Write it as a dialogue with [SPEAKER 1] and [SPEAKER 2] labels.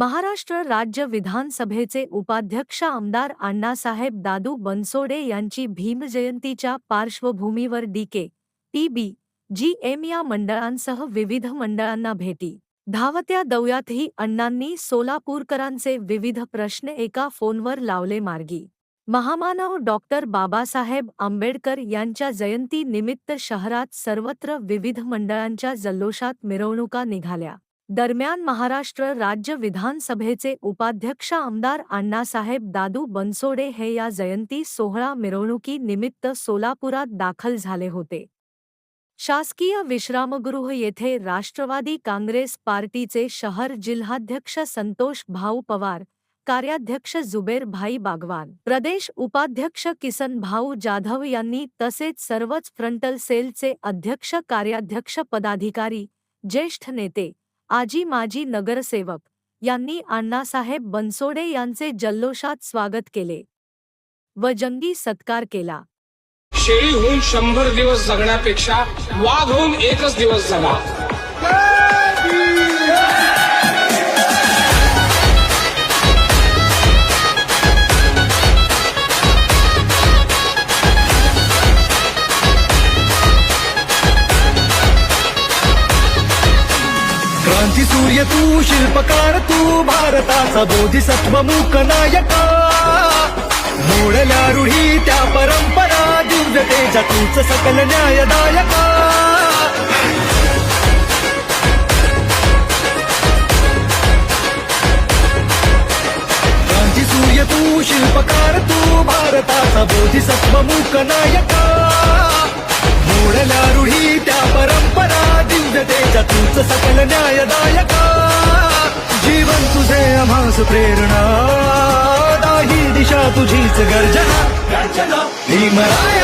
[SPEAKER 1] महाराष्ट्र राज्य विधानसभेचे उपाध्यक्ष आमदार अण्णासाहेब दादू बनसोडे यांची भीमजयंतीच्या पार्श्वभूमीवर डीके टीबी जी एम या मंडळांसह विविध मंडळांना भेटी. धावत्या दौऱ्यातही अण्णांनी सोलापूरकरांचे विविध प्रश्न एका फोनवर लावले मार्गी. महामानव डॉक्टर बाबासाहेब आंबेडकर यांच्या जयंती निमित्त शहरात सर्वत्र विविध मंडळांच्या जल्लोषात मिरवणुका निघाल्या. दरम्यान महाराष्ट्र राज्य विधानसभेचे उपाध्यक्ष आमदार अण्णासाहेब दादू बनसोडे हे या जयंती सोहळा मिरवणुकी निमित्त सोलापुरात दाखल झाले होते. शासकीय विश्रामगृह येथे राष्ट्रवादी काँग्रेस पार्टीचे शहर जिल्हाध्यक्ष संतोष भाऊ पवार, कार्याध्यक्ष जुबेर भाई बागवान, प्रदेश उपाध्यक्ष किसन भाऊ जाधव यांनी तसेच सर्वच फ्रंटल सेलचे अध्यक्ष कार्याध्यक्ष पदाधिकारी, ज्येष्ठ नेते आजी माजी नगरसेवक यांनी अण्णासाहेब बनसोडे यांचे जल्लोषात स्वागत केले व जंगी सत्कार केला.
[SPEAKER 2] शेळी होऊन शंभर दिवस जगण्यापेक्षा वाघ होऊन एकच दिवस जगा.
[SPEAKER 3] सूर्य तू शिल्पकार तू भारताचा बोधिसत्व मूक नायका. मोडल्या रूढी त्या परंपरा दिव्यतेच्या तूच सकल न्यायदायका. सूर्य तू शिल्पकार तू भारताचा बोधिसत्व मूक नायका. दिव्यतेच्या तूच सकल न्यायदायका. जीवन तुझे आम्हास प्रेरणा. दाही दिशा तुझीच गर्जना. भीमराया